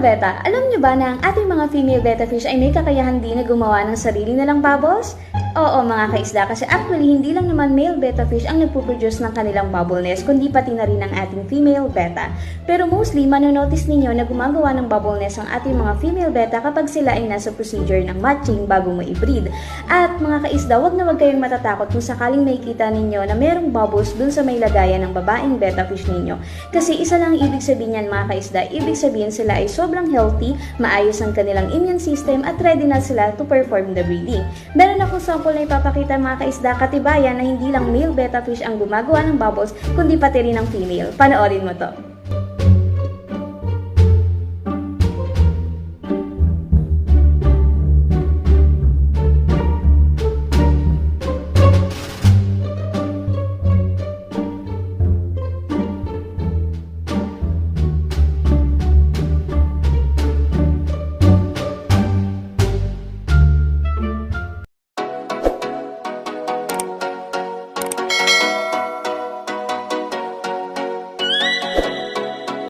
beta, alam niyo ba na ang ating mga female betta fish ay may kakayahan din na gumawa ng sarili nilang bubbles? Oo mga kaisda kasi actually hindi lang naman male betta fish ang nagpo-produce ng kanilang bubble nest kundi pati na rin ang ating female betta. Pero mostly manonotice ninyo na gumagawa ng bubble nest ang ating mga female betta kapag sila ay nasa procedure ng matching bago mo i-breed. At mga kaisda, wag na wag kayong matatakot kung sakaling makikita ninyo na merong bubbles dun sa may lagayan ng babaeng betta fish ninyo. Kasi isa lang ang ibig sabihin yan mga kaisda, ibig sabihin sila ay sobrang healthy, maayos ang kanilang immune system at ready na sila to perform the breeding. Meron akong sample na ipapakita mga kaisda katibayan na hindi lang male betta fish ang gumagawa ng bubbles kundi pati rin ang female. Panoorin mo to.